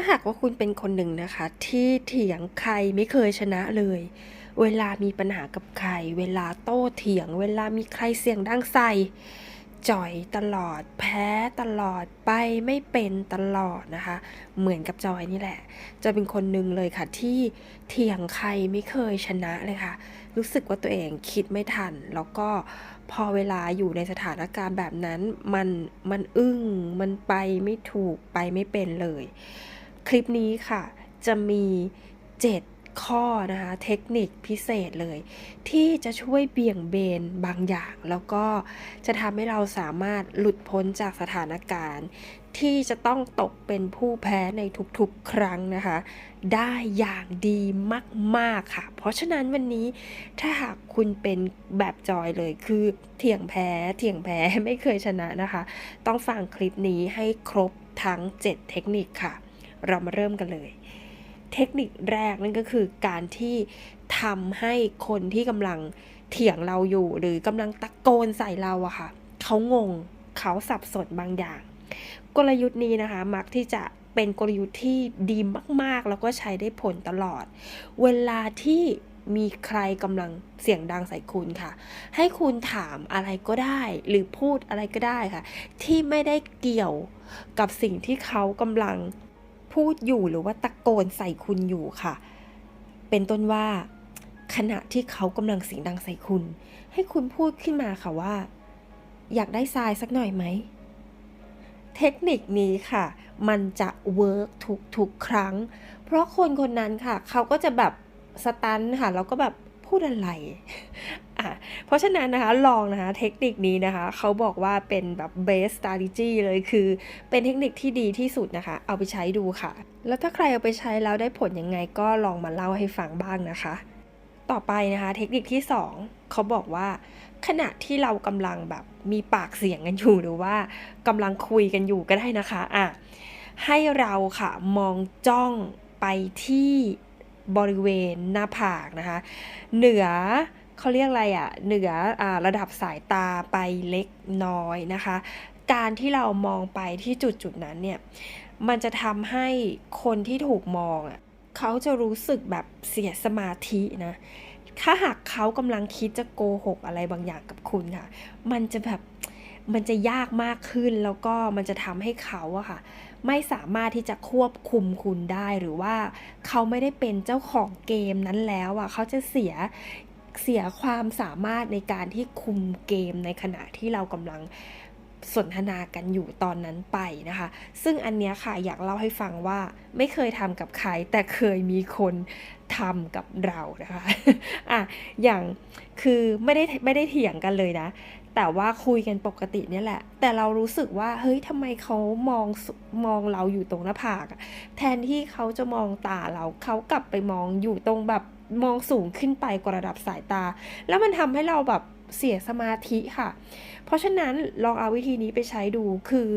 ถ้าหากว่าคุณเป็นคนหนึ่งนะคะ ที่เถียงใครไม่เคยชนะเลย เวลามีปัญหากับใคร เวลาโต้เถียง เวลามีใครเสียงดังใส่จ่อยตลอดแพ้ตลอดไปไม่เป็นตลอดนะคะ เหมือนกับจอยนี่แหละ จะเป็นคนหนึ่งเลยค่ะที่เถียงใครไม่เคยชนะเลยค่ะ รู้สึกว่าตัวเองคิดไม่ทัน แล้วก็พอเวลาอยู่ในสถานการณ์แบบนั้น มันมันอึ้งมันไปไม่ถูกไปไม่เป็นเลย คลิปนี้ค่ะ จะมี 7 ข้อนะคะ เทคนิคพิเศษเลย ที่จะช่วยเบี่ยงเบนบางอย่าง แล้วก็จะทำให้เราสามารถหลุดพ้นจากสถานการณ์ ที่จะต้องตกเป็นผู้แพ้ในทุกๆ ครั้งนะคะ ได้อย่างดีมาก ๆ ค่ะ เพราะฉะนั้นวันนี้ถ้าหากคุณเป็นแบบจอยเลยคือเถียงแพ้เถียงแพ้ไม่เคยชนะนะคะ ต้องฟังคลิปนี้ให้ครบทั้ง 7 เทคนิคค่ะ เรามาเริ่มกันเลย เทคนิคแรกนั่นก็คือการที่ทำให้คนที่กำลังเถียงเราอยู่ หรือกำลังตะโกนใส่เราอะค่ะเขางงเขาสับสนบางอย่าง กลยุทธ์นี้นะคะ มักที่จะเป็นกลยุทธ์ที่ดีมาก ๆ แล้วก็ใช้ได้ผลตลอด เวลาที่มีใครกำลังเสียงดังใส่คุณค่ะ ให้คุณถามอะไรก็ได้ หรือพูดอะไรก็ได้ค่ะ ที่ไม่ได้เกี่ยวกับสิ่งที่เขากำลัง พูดอยู่หรือว่าตะโกนใส่คุณอยู่ค่ะ เป็นต้นว่า ขณะที่เขากำลังเสียงดังใส่คุณ ให้คุณพูดขึ้นมาค่ะว่า อยากได้ทรายสักหน่อยไหม เทคนิคนี้ค่ะ มันจะเวิร์กทุกทุกครั้ง เพราะคนคนนั้นค่ะ เขาก็จะแบบสตันค่ะแล้วก็แบบพูดอะไร อะเพราะฉะนั้นนะคะลองนะคะเทคนิคนี้นะคะเขาบอกว่าเป็นแบบ best strategy เลยคือเป็นเทคนิคที่ดีที่สุดนะคะ เอาไปใช้ดูค่ะ แล้วถ้าใครเอาไปใช้แล้วได้ผลยังไงก็ลองมาเล่าให้ฟังบ้างนะคะ ต่อไปนะคะเทคนิคที่ 2เขาบอกว่าขณะที่เรากำลังแบบมีปากเสียงกันอยู่หรือว่ากำลังคุยกันอยู่ก็ได้นะคะอะให้เราค่ะมองจ้องไปที่บริเวณหน้าผากนะคะ เหนือ เขาเรียกอะไรอะ่ะเหนืออระดับสายตาไปเล็กน้อยนะคะ การที่เรามองไปที่จุดจุดนั้นเนี่ยมันจะทำให้คนที่ถูกมองอะเขาจะรู้สึกแบบเสียสมาธินะถ้าหากเขากำลังคิดจะโกหกอะไรบางอย่างกับคุณค่ะ มันจะแบบมันจะยากมากขึ้นแล้วก็มันจะทำให้เขาอะค่ะ ไม่สามารถที่จะควบคุมคุณได้หรือว่าเขาไม่ได้เป็นเจ้าของเกมนั้นแล้วอะเขาจะเสีย เสียความสามารถในการที่คุมเกมในขณะที่เรากำลังสนทนากันอยู่ตอนนั้นไปนะคะ ซึ่งอันเนี้ยค่ะอยากเล่าให้ฟังว่าไม่เคยทำกับใคร แต่เคยมีคนทำกับเรานะคะอะอย่างคือไม่ได้ไม่ได้เถียงกันเลยนะ แต่ว่าคุยกันปกติเนี่ยแหละ แต่เรารู้สึกว่าเฮ้ยทำไมเขามองมองเราอยู่ตรงหน้าผาก แทนที่เขาจะมองตาเราเขากลับไปมองอยู่ตรงแบบ มองสูงขึ้นไปกว่าระดับสายตา แล้วมันทำให้เราแบบเสียสมาธิค่ะ เพราะฉะนั้นลองเอาวิธีนี้ไปใช้ดูคือ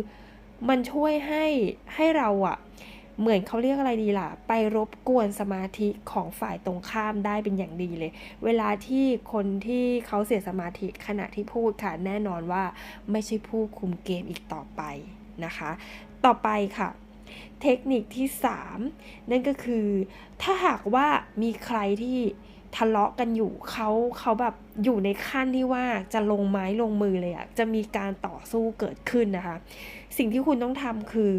มันช่วยให้ให้เราอะเหมือนเขาเรียกอะไรดีล่ะ ไปรบกวนสมาธิของฝ่ายตรงข้ามได้เป็นอย่างดีเลย เวลาที่คนที่เขาเสียสมาธิขณะที่พูดค่ะ แน่นอนว่าไม่ใช่ผู้คุมเกมอีกต่อไปนะคะ ต่อไปค่ะ เทคนิคที่ 3 นั่นก็คือ ถ้าหากว่ามีใครที่ทะเลาะกันอยู่เขาเขาแบบอยู่ในขั้นที่ว่าจะลงไม้ลงมือเลยอะจะมีการต่อสู้เกิดขึ้นนะคะ สิ่งที่คุณต้องทำคือ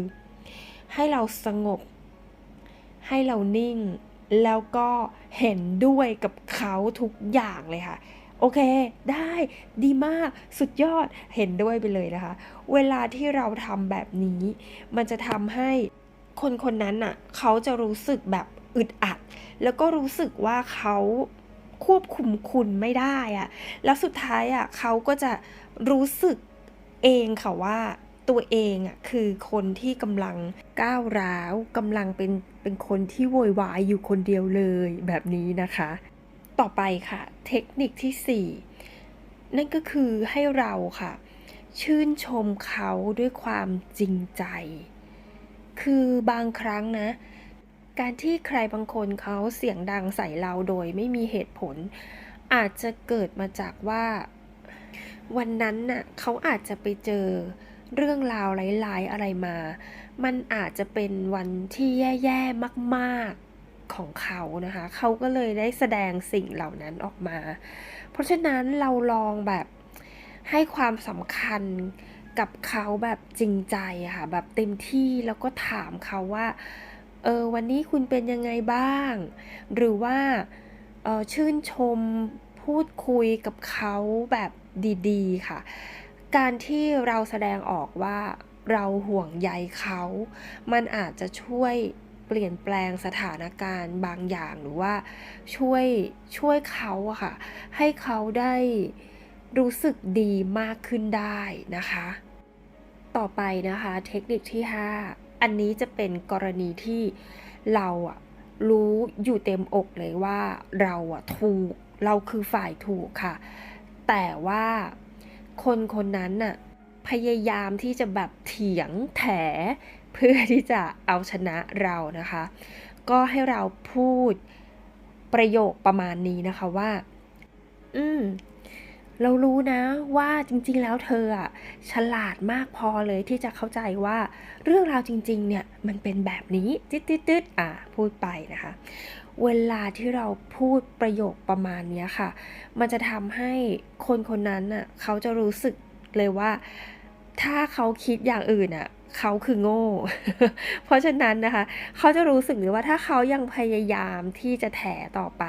ให้เราสงบ ให้เรานิ่ง แล้วก็เห็นด้วยกับเขาทุกอย่างเลยค่ะ โอเค ได้ดีมากสุดยอดเห็นด้วยไปเลยนะคะ เวลาที่เราทำแบบนี้ มันจะทำให้คนคนนั้นน่ะเขาจะรู้สึกแบบอึดอัด แล้วก็รู้สึกว่าเขาควบคุมคุณไม่ได้อะแล้วสุดท้ายอะเขาก็จะรู้สึกเองค่ะว่าตัวเองอะคือคนที่กำลังก้าวร้าวกำลังเป็นเป็นคนที่โวยวายอยู่คนเดียวเลยแบบนี้นะคะ ต่อไปค่ะ เทคนิคที่ 4 นั่นก็คือให้เราค่ะ ชื่นชมเขาด้วยความจริงใจ คือบางครั้งนะ การที่ใครบางคนเขาเสียงดังใส่เราโดยไม่มีเหตุผล อาจจะเกิดมาจากว่าวันนั้นน่ะเขาอาจจะไปเจอเรื่องราวร้ายๆอะไรมา มันอาจจะเป็นวันที่แย่ๆมากๆ ของเขานะคะ เขาก็เลยได้แสดงสิ่งเหล่านั้นออกมา เพราะฉะนั้นเราลองแบบให้ความสำคัญกับเขาแบบจริงใจค่ะแบบเต็มที่แล้วก็ถามเขาว่าเออวันนี้คุณเป็นยังไงบ้าง หรือว่าออชื่นชมพูดคุยกับเขาแบบดีๆค่ะ การที่เราแสดงออกว่าเราห่วงใยเขา มันอาจจะช่วย เปลี่ยนแปลงสถานการณ์บางอย่างหรือว่าช่วยช่วยเขาอะค่ะ ให้เขาได้รู้สึกดีมากขึ้นได้นะคะ ต่อไปนะคะเทคนิคที่ 5 อันนี้จะเป็นกรณีที่เราอะรู้อยู่เต็มอกเลยว่าเราอะถูกเราคือฝ่ายถูกค่ะ แต่ว่าคนคนนั้นน่ะ พยายามที่จะแบบเถียงแถเพื่อที่จะเอาชนะเรานะคะ ก็ให้เราพูดประโยคประมาณนี้นะคะว่า อืม เรารู้นะว่าจริง ๆ แล้วเธออะฉลาดมากพอเลยที่จะเข้าใจว่า เรื่องราวจริง ๆ เนี่ยมันเป็นแบบนี้ติดๆๆอะพูดไปนะคะ เวลาที่เราพูดประโยคประมาณนี้ค่ะ มันจะทำให้คนคนนั้นน่ะเขาจะรู้สึก เลยว่า ถ้าเขาคิดอย่างอื่นอะเขาคือโง่ เพราะฉะนั้นนะคะ เขาจะรู้สึกเลยว่าถ้าเขายังพยายามที่จะแถต่อไป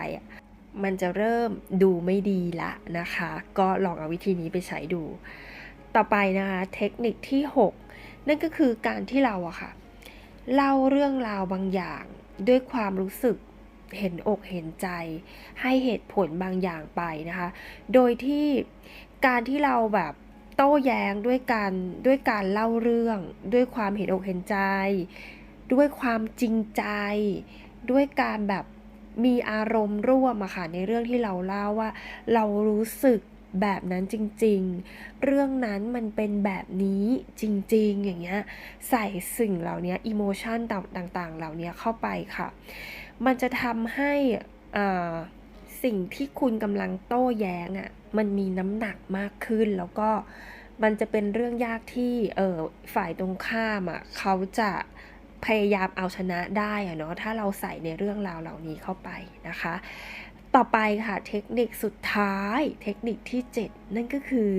มันจะเริ่มดูไม่ดีละนะคะ ก็ลองเอาวิธีนี้ไปใช้ดู ต่อไปนะคะเทคนิคที่ 6 นั่นก็คือการที่เราอะค่ะ เล่าเรื่องราวบางอย่างด้วยความรู้สึกเห็นอกเห็นใจ ให้เหตุผลบางอย่างไปนะคะ โดยที่การที่เราแบบ โต้แย้งด้วยการด้วยการเล่าเรื่องด้วยความเห็นอกเห็นใจ ด้วยความจริงใจ ด้วยการแบบมีอารมณ์ร่วมอะค่ะในเรื่องที่เราเล่าว่า เรารู้สึกแบบนั้นจริงๆ เรื่องนั้นมันเป็นแบบนี้จริงๆ อย่างเงี้ย ใส่สิ่งเหล่านี้อิโมชันต่างๆ เหล่านี้เข้าไปค่ะ มันจะทำให้อ่า สิ่งที่คุณกำลังโต้แย้งอะ่ะมันมีน้ำหนักมากขึ้น แล้วก็มันจะเป็นเรื่องยากที่เออฝ่ายตรงข้ามอะ่ะเขาจะพยายามเอาชนะได้อะเนาะถ้าเราใส่ในเรื่องราวเหล่านี้เข้าไปนะคะ ต่อไปค่ะเทคนิคสุดท้ายเทคนิคที่ 7 นั่นก็คือ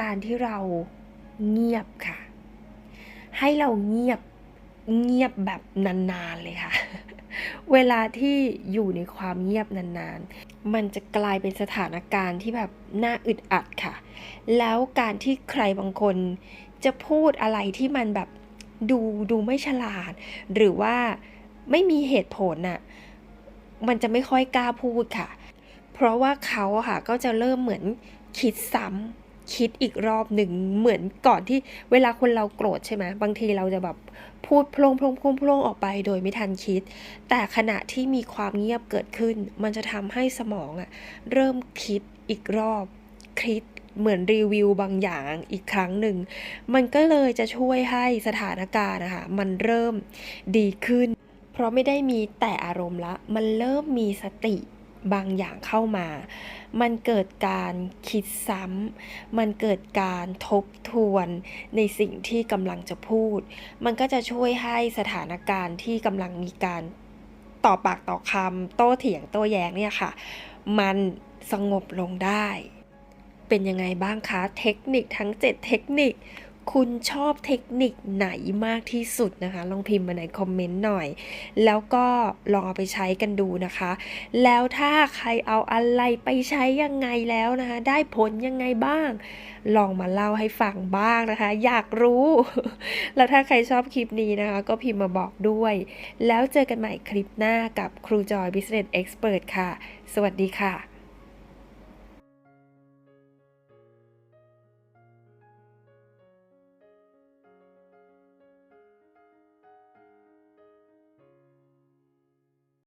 การที่เราเงียบค่ะ ให้เราเงียบเงียบแบบนานๆเลยค่ะ เวลาที่อยู่ในความเงียบนานๆ มันจะกลายเป็นสถานการณ์ที่แบบน่าอึดอัดค่ะ แล้วการที่ใครบางคนจะพูดอะไรที่มันแบบดูดูไม่ฉลาด หรือว่าไม่มีเหตุผลน่ะ มันจะไม่ค่อยกล้าพูดค่ะ เพราะว่าเขาค่ะก็จะเริ่มเหมือนคิดซ้ำ คิดอีกรอบหนึ่งเหมือนก่อนที่เวลาคนเราโกรธใช่ไหมบางทีเราจะแบบพูดพลงพลงพลงพลงออกไปโดยไม่ทันคิด แต่ขณะที่มีความเงียบเกิดขึ้น มันจะทำให้สมองอะเริ่มคิดอีกรอบคิดเหมือนรีวิวบางอย่างอีกครั้งหนึ่ง มันก็เลยจะช่วยให้สถานการณ์นะคะมันเริ่มดีขึ้น เพราะไม่ได้มีแต่อารมณ์ละ มันเริ่มมีสติ บางอย่างเข้ามา มันเกิดการคิดซ้ำ มันเกิดการทบทวนในสิ่งที่กำลังจะพูด มันก็จะช่วยให้สถานการณ์ที่กำลังมีการต่อปากต่อคำโต้เถียงโต้แย้งเนี่ยค่ะ มันสงบลงได้ เป็นยังไงบ้างคะ เทคนิคทั้ง 7 เทคนิค คุณชอบเทคนิคไหนมากที่สุดนะคะ ลองพิมพ์มาในคอมเมนต์หน่อย แล้วก็ลองเอาไปใช้กันดูนะคะ แล้วถ้าใครเอาอะไรไปใช้ยังไงแล้วนะคะ ได้ผลยังไงบ้าง ลองมาเล่าให้ฟังบ้างนะคะ อยากรู้ แล้วถ้าใครชอบคลิปนี้นะคะ ก็พิมพ์มาบอกด้วย แล้วเจอกันใหม่คลิปหน้ากับครูจอย Business Expert ค่ะ สวัสดีค่ะ